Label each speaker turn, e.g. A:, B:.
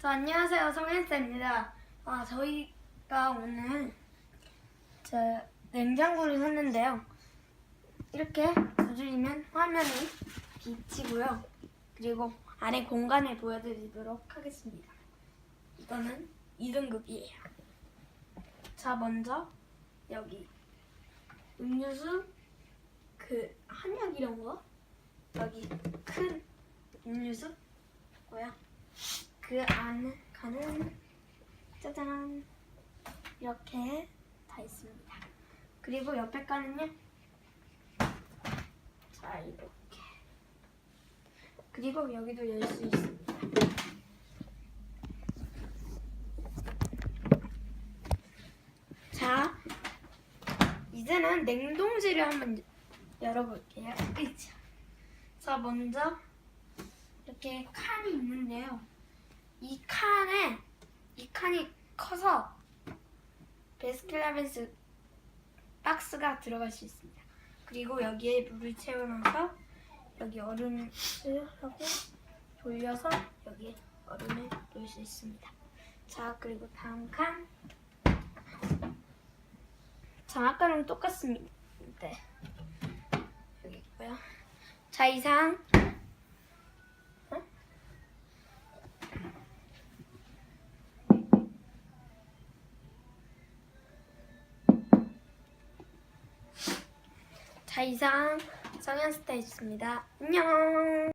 A: 저 안녕하세요 성현쌤입니다. 아 저희가 오늘 저 냉장고를 샀는데요. 이렇게 두드리면 화면이 비치고요. 그리고 안에 공간을 보여드리도록 하겠습니다. 이거는 2등급이에요. 자 먼저 여기 음료수 그 한약 이런 거 여기 큰 음료수 고요. 그 안에 가는 짜잔 이렇게 다 있습니다. 그리고 옆에 가는요. 자 이렇게 그리고 여기도 열 수 있습니다. 자 이제는 냉동실을 한번 열어볼게요. 자 먼저 이렇게 칸이 있는데요. 이 칸에 이 칸이 커서 베스킨라빈스 박스가 들어갈 수 있습니다. 그리고 여기에 물을 채워넣어서 여기 얼음을 하고 돌려서 여기에 얼음을 넣을 수 있습니다. 자 그리고 다음 칸. 자 아까랑 똑같습니다. 네. 여기 있고요. 자 이상 자 이상 성현 스타일이었습니다. 안녕.